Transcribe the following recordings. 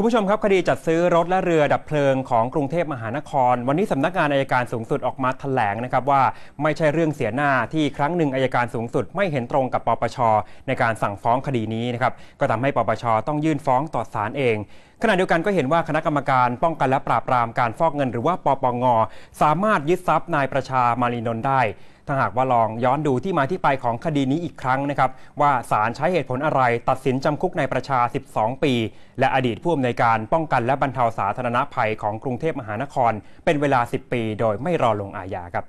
คุณผู้ชมครับคดีจัดซื้อรถและเรือดับเพลิงของกรุงเทพมหานคร วันนี้สำนักงานอายการสูงสุดออกมาแถลงนะครับว่าไม่ใช่เรื่องเสียหน้าที่ครั้งหนึ่งอายการสูงสุด ไม่เห็นตรงกับปปช ในการสั่งฟ้องคดีนี้นะครับก็ทำให้ปปชต้องยื่นฟ้องต่อศาลเองขณะเดียวกันก็เห็นว่าคณะกรรมการป้องกันและปราบปรามการฟอกเงินหรือว่าปปงสามารถยึดทรัพย์นายประชามารีนนท์ได้ ถ้าหากว่าลองย้อนดูที่มาที่ไปของคดีนี้อีกครั้งนะครับ ว่าศาลใช้เหตุผลอะไรตัดสินจำคุกในประชา 12 ปี และอดีตผู้อำนวยการป้องกันและบรรเทาสาธารณภัยของกรุงเทพมหานคร เป็นเวลา 10 ปี โดยไม่รอลงอาญาครับ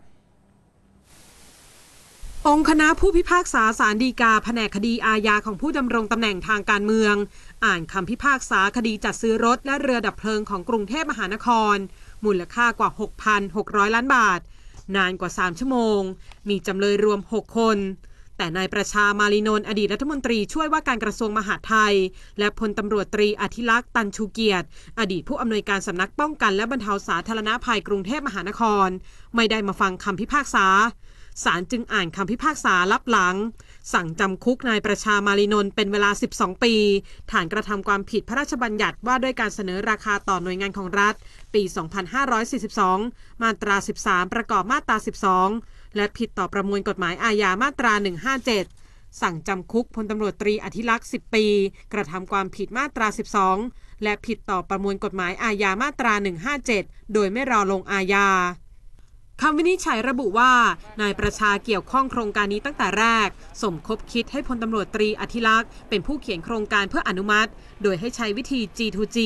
องค์คณะผู้พิพากษาศาลฎีกาแผนกคดีอาญาของผู้ดำรงตำแหน่งทางการเมือง อ่านคำพิพากษาคดีจัดซื้อรถและเรือดับเพลิงของกรุงเทพมหานคร มูลค่ากว่า 6,600 ล้านบาท นานกว่า 3 ชั่วโมง มีจำเลยรวม 6 คนแต่นายประชามาลีนนท์อดีตรัฐมนตรีช่วยว่าการกระทรวงมหาดไทย และพลตำรวจตรีอธิลักษ์ตันชูเกียรติ อดีตผู้อำนวยการสำนักป้องกันและบรรเทาสาธารณภัยกรุงเทพมหานคร ไม่ได้มาฟังคำพิพากษา ศาลจึงอ่านคำพิพากษารับหลัง สั่งจำคุกนายประชามาลีนนท์เป็นเวลา 12 ปี ฐานกระทำความผิดพระราชบัญญัติว่าด้วยการเสนอราคาต่อหน่วยงานของรัฐ ปี 2542 มาตรา 13 ประกอบมาตรา 12 และผิดต่อประมวลกฎหมายอาญามาตรา 157สั่งจำคุกพลตำรวจตรีอธิลักษ์ 10 ปี กระทำความผิดมาตรา 12 และผิดต่อประมวลกฎหมายอาญามาตรา 157 โดยไม่รอลงอาญา คำวินิจฉัยระบุว่า นายประชาเกี่ยวข้องโครงการนี้ตั้งแต่แรก สมคบคิดให้พลตำรวจตรีอธิลักษ์เป็นผู้เขียนโครงการเพื่ออนุมัติ โดยให้ใช้วิธี G2G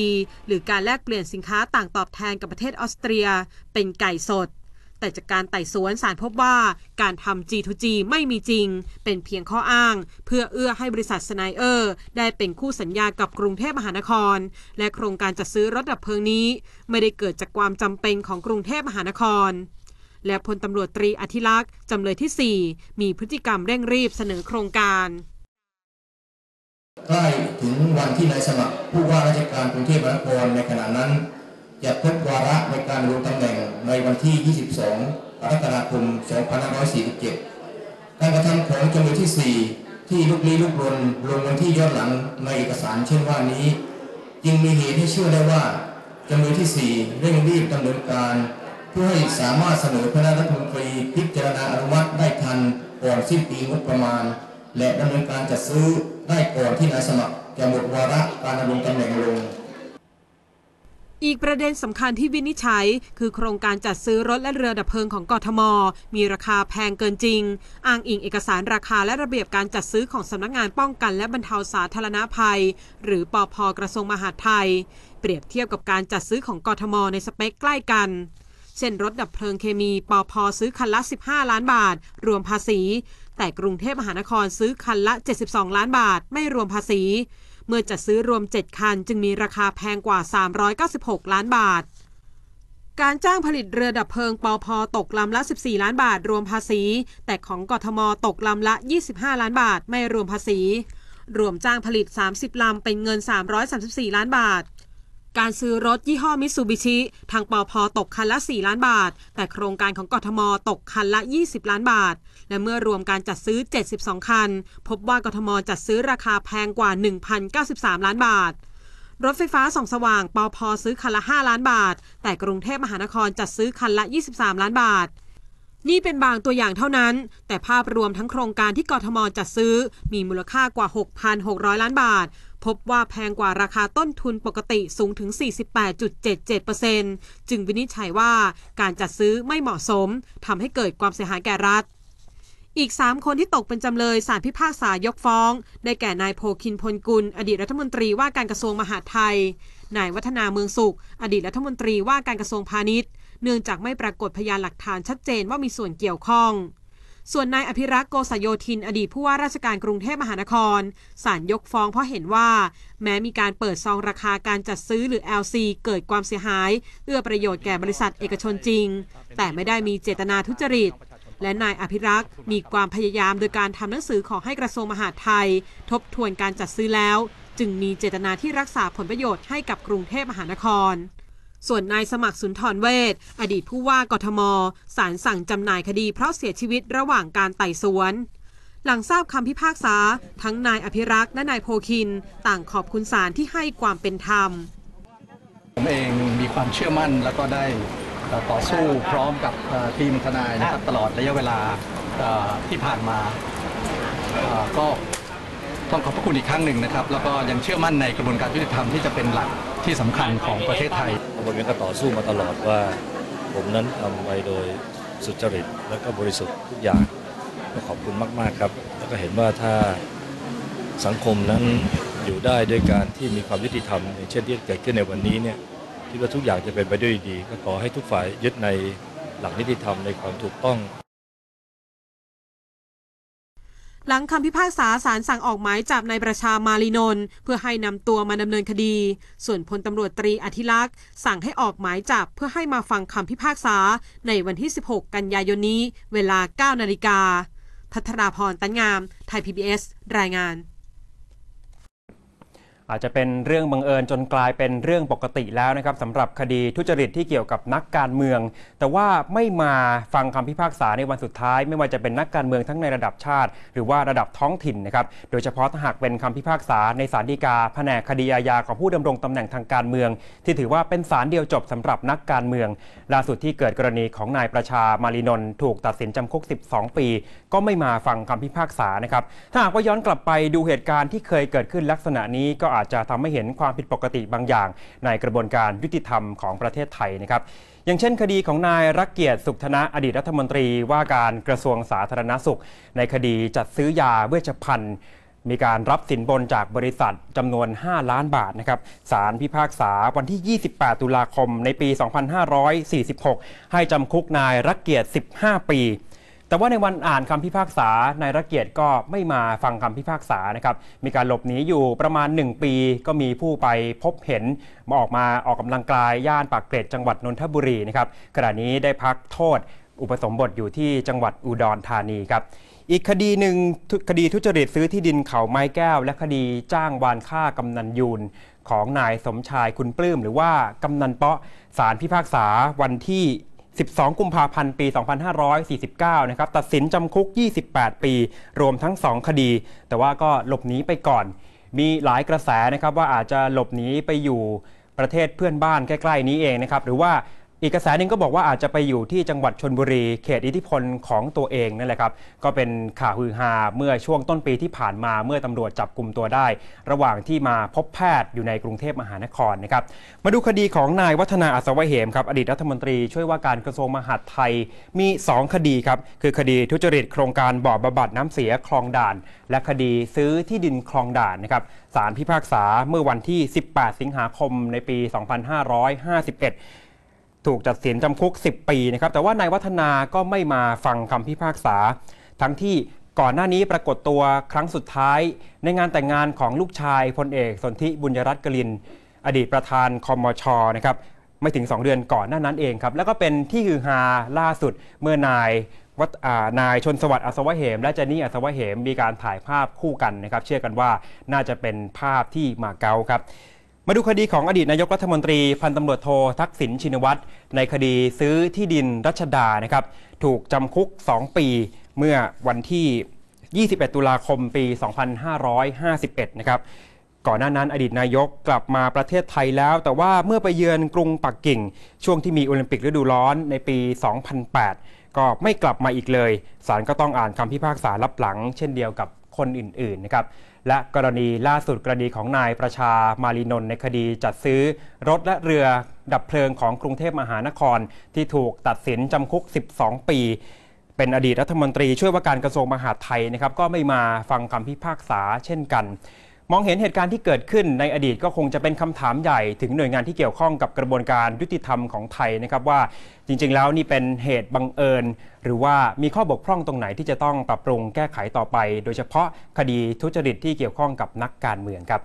หรือการแลกเปลี่ยนสินค้าต่างตอบแทนกับประเทศออสเตรีย เป็นไก่สด แต่จากการไต่สวนศาลพบว่าการทำ G2G ไม่มีจริง เป็นเพียงข้ออ้าง เพื่อเอื้อให้บริษัทสไนเออร์ ได้เป็นคู่สัญญากับกรุงเทพมหานคร และโครงการจัดซื้อรถดับเพลิงนี้ ไม่ได้เกิดจากความจำเป็นของกรุงเทพมหานคร และพลตำรวจตรีอธิลักษ์จำเลยที่ 4 มีพฤติกรรมเร่งรีบเสนอโครงการใกล้ถึงวันที่นายสมัครผู้ว่าราชการกรุงเทพมหานครในขณะนั้น จะครบวาระในการลงตำแหน่งในวันที่ 22กรกฎาคม 2547 การกระทำของจำเลยที่ 4 ที่ลุกลี้ลุกลนลงวันที่ย้อนหลังในเอกสารเช่นว่านี้ จึงมีเหตุให้เชื่อได้ว่าจำเลยที่ 4 เร่งรีบดำเนินการ พื่อให้สามารถเสนอคณะรัฐมนตรีพิจารณาอนุมัติได้ทันก่อนสิ้นปีงบประมาณ และดำเนินการจัดซื้อได้ก่อนที่นายสมัครจะหมดวาระการดำรงตำแหน่งลงอีกประเด็นสำคัญที่วินิจฉัย คือโครงการจัดซื้อรถและเรือดับเพลิงของกทม มีราคาแพงเกินจริง อ้างอิงเอกสารราคาและระเบียบการจัดซื้อของสำนักงานป้องกันและบรรเทาสาธารณภัย หรือปอพกระทรวงมหาดไทย เปรียบเทียบกับการจัดซื้อของกทม ในสเปคใกล้กัน เช่นรถดับเพลิงเคมีปอพซื้อคันละ 15 ล้านบาท รวมภาษี แต่กรุงเทพมหานครซื้อคันละ 72 ล้านบาท ไม่รวมภาษี เมื่อจัดซื้อรวม 7 คัน จึงมีราคาแพงกว่า 396 ล้านบาทการจ้างผลิตเรือดับเพลิงปอพตกลำละ 14 ล้านบาท รวมภาษี แต่ของกทมตกลำละ 25 ล้านบาท ไม่รวมภาษี รวมจ้างผลิต 30 ลำเป็นเงิน 334 ล้านบาท การซื้อรถยี่ห้อมิตซูบิชิทางปอพตกคันละ 4 ล้านบาท แต่โครงการของกทมตกคันละ 20 ล้านบาท และเมื่อรวมการจัดซื้อ 72 คัน พบว่ากทมจัดซื้อราคาแพงกว่า 1,093 ล้านบาทรถไฟฟ้าส่องสว่างปอพซื้อคันละ 5 ล้านบาท แต่กรุงเทพมหานครจัดซื้อคันละ 23 ล้านบาท นี่เป็นบางตัวอย่างเท่านั้น แต่ภาพรวมทั้งโครงการที่กทมจัดซื้อมีมูลค่ากว่า 6,600 ล้านบาท พบว่าแพงกว่าราคาต้นทุนปกติสูงถึง 48.77%จึงวินิจฉัยว่าการจัดซื้อไม่เหมาะสมทำให้เกิดความเสียหายแก่รัฐอีก 3 คนที่ตกเป็นจำเลยสารพิพากษายกฟ้อง ได้แก่นายโพคินพลกุล อดีตรัฐมนตรีว่าการกระทรวงมหาดไทย นายวัฒนาเมืองสุข อดีตรัฐมนตรีว่าการกระทรวงพาณิชย์ เนื่องจากไม่ปรากฏพยานหลักฐานชัดเจนว่ามีส่วนเกี่ยวข้อง ส่วนนายอภิรักษ์โกษโยธินอดีตผู้ว่าราชการกรุงเทพมหานครศาลยกฟ้องเพราะเห็นว่า แม้มีการเปิดซองราคาการจัดซื้อหรือ LC เกิดความเสียหาย เอื้อประโยชน์แก่บริษัทเอกชนจริง แต่ไม่ได้มีเจตนาทุจริตและนายอภิรักษ์มีความพยายามโดยการทำหนังสือขอให้กระทรวงมหาดไทย ทบทวนการจัดซื้อแล้ว จึงมีเจตนาที่รักษาผลประโยชน์ให้กับกรุงเทพมหานคร ส่วนนายสมัครสุนทรเวชอดีตผู้ว่ากทมศาลสั่งจำหน่ายคดีเพราะเสียชีวิตระหว่างการไต่สวน หลังทราบคำพิพากษา ทั้งนายอภิรักษ์และนายโพคิน ต่างขอบคุณศาลที่ให้ความเป็นธรรม ผมเองมีความเชื่อมั่นแล้วก็ได้ต่อสู้พร้อมกับทีมทนายนะครับตลอดระยะเวลาที่ผ่านมาก็ต้องขอบพระคุณอีกครั้งหนึ่งนะครับ แล้วก็ยังเชื่อมั่นในกระบวนการยุติธรรมที่จะเป็นหลัก ที่สำคัญของประเทศไทยผมเองก็ต่อสู้มาตลอดว่า ผมนั้นทำไปโดยสุจริตและก็บริสุทธิ์ทุกอย่างก็ขอบคุณมาก ๆ ครับ แล้วก็เห็นว่าถ้าสังคมนั้นอยู่ได้ด้วยการที่มีความยุติธรรมอย่างเช่นที่เกิดขึ้นในวันนี้เนี่ยคิดว่าทุกอย่างจะเป็นไปด้วยดี ก็ขอให้ทุกฝ่ายยึดในหลักนิติธรรมในความถูกต้อง หลังคำพิพากษาศาลสั่งออกหมายจับนายประชามาลีนนท์เพื่อให้นำตัวมาดำเนินคดี ส่วนพลตำรวจตรีอธิลักษ์ สั่งให้ออกหมายจับเพื่อให้มาฟังคำพิพากษาในวันที่ 16 กันยายนนี้ เวลา 9 นาฬิกาพัทราพร ตันงาม ไทย PBS รายงาน อาจจะเป็นเรื่องบังเอิญจนกลายเป็นเรื่องปกติแล้วนะครับสำหรับคดีทุจริตที่เกี่ยวกับนักการเมือง แต่ว่าไม่มาฟังคำพิพากษาในวันสุดท้าย ไม่ว่าจะเป็นนักการเมืองทั้งในระดับชาติ หรือว่าระดับท้องถิ่นนะครับโดยเฉพาะถ้าหากเป็นคำพิพากษาในศาลฎีกาแผนกคดีอาญาของผู้ดำรงตำแหน่งทางการเมือง ที่ถือว่าเป็นศาลเดียวจบสำหรับนักการเมือง ล่าสุดที่เกิดกรณีของนายประชามารีนนท์ถูกตัดสินจำคุก 12 ปี ก็ไม่มาฟังคำพิพากษานะครับถ้าหากว่าย้อนกลับไปดูเหตุการณ์ที่เคยเกิดขึ้นลักษณะนี้ก็อาจจะทำให้เห็นความผิดปกติบางอย่าง ในกระบวนการยุติธรรมของประเทศไทยนะครับ อย่างเช่น คดีของนายรักเกียรติสุขธนะอดีตรัฐมนตรีว่าการกระทรวงสาธารณสุข ในคดีจัดซื้อยาเวชภัณฑ์มีการรับสินบนจากบริษัทจำนวน 5 ล้านบาทนะครับศาลพิพากษาวันที่ 28 ตุลาคมในปี 2546 ให้จำคุกนายรักเกียรติ 15 ปี แต่ว่าในวันอ่านคำพิพากษานายรักเกียรติก็ไม่มาฟังคำพิพากษานะครับมีการหลบหนีอยู่ประมาณ 1 ปี ก็มีผู้ไปพบเห็นมาออกมาออกกำลังกายย่านปากเกร็ดจังหวัดนนทบุรีนะครับขณะนี้ได้พักโทษอุปสมบทอยู่ที่จังหวัดอุดรธานีครับอีกคดีหนึ่งคดีทุจริตซื้อที่ดินเขาไม้แก้ว และคดีจ้างวานฆ่ากำนันยูนของนายสมชายคุณปลื้มหรือว่ากำนันเปาะศาลพิพากษาวันที่ 12 กุมภาพันธ์ ปี 2549 นะครับ ตัดสินจำคุก 28 ปี รวมทั้ง 2 คดี แต่ว่าก็หลบหนีไปก่อน มีหลายกระแสนะครับว่าอาจจะหลบหนีไปอยู่ประเทศเพื่อนบ้านใกล้ ๆ นี้เองนะครับ หรือว่า อีกกระแสหนึ่งก็บอกว่าอาจจะไปอยู่ที่จังหวัดชนบุรี เขตอิทธิพลของตัวเองนั่นแหละครับ ก็เป็นข่าวฮือฮาเมื่อช่วงต้นปีที่ผ่านมาเมื่อตำรวจจับกลุ่มตัวได้ ระหว่างที่มาพบแพทย์อยู่ในกรุงเทพมหานครนะครับ มาดูคดีของนายวัฒนาอัศวะเหมครับ อดีตรัฐมนตรีช่วยว่าการกระทรวงมหาดไทยมี 2 คดีครับ คือคดีทุจริตโครงการบ่อบำบัดน้ำเสียคลองด่าน และคดีซื้อที่ดินคลองด่านนะครับศาลพิพากษาเมื่อวันที่ 18 สิงหาคมในปี 2551 ถูกจัดสินจำคุก 10 ปีนะครับแต่ว่านายวัฒนาก็ไม่มาฟังคำพิพากษา ทั้งที่ก่อนหน้านี้ปรากฏตัวครั้งสุดท้าย ในงานแต่งงานของลูกชายพลเอกสนธิบุญยรัตน์กลิน อดีตประธานคอมชนะครับไม่ถึง 2 เดือนก่อนหน้านั้นเองครับ แล้วก็เป็นที่ฮือฮาล่าสุดเมื่อนายวัฒอ่านายชนสวัสดิ์อัศวะเหม และเจนนี่อัศวะเหม มีการถ่ายภาพคู่กันนะครับ เชื่อกันว่าน่าจะเป็นภาพที่มาเก๊าครับ มาดูคดีของอดีตนายกรัฐมนตรีพันตำรวจโททักษิณชินวัตรในคดีซื้อที่ดินรัชดานะครับ ถูกจำคุก 2 ปีเมื่อวันที่ 21 ตุลาคมปี 2551 นะครับ ก่อนหน้านั้นอดีตนายกกลับมาประเทศไทยแล้ว แต่ว่าเมื่อไปเยือนกรุงปักกิ่ง ช่วงที่มีโอลิมปิกฤดูร้อนในปี 2008 ก็ไม่กลับมาอีกเลยศาลก็ต้องอ่านคำพิพากษารับหลัง เช่นเดียวกับ คนอื่นๆนะครับและกรณีล่าสุดกรณีของนายประชามารีนนท์ในคดีจัดซื้อรถและเรือดับเพลิงของกรุงเทพมหานคร ที่ถูกตัดสินจำคุก 12 ปี เป็นอดีตรัฐมนตรีช่วยว่าการกระทรวงมหาดไทยนะครับก็ไม่มาฟังคำพิพากษาเช่นกัน มองเห็นเหตุการณ์ที่เกิดขึ้นในอดีตก็คงจะเป็นคำถามใหญ่ถึงหน่วยงานที่เกี่ยวข้องกับกระบวนการยุติธรรมของไทยนะครับว่าจริง ๆ แล้วนี่เป็นเหตุบังเอิญ หรือว่ามีข้อบกพร่องตรงไหนที่จะต้องปรับปรุงแก้ไขต่อไป โดยเฉพาะคดีทุจริตที่เกี่ยวข้องกับนักการเมืองครับ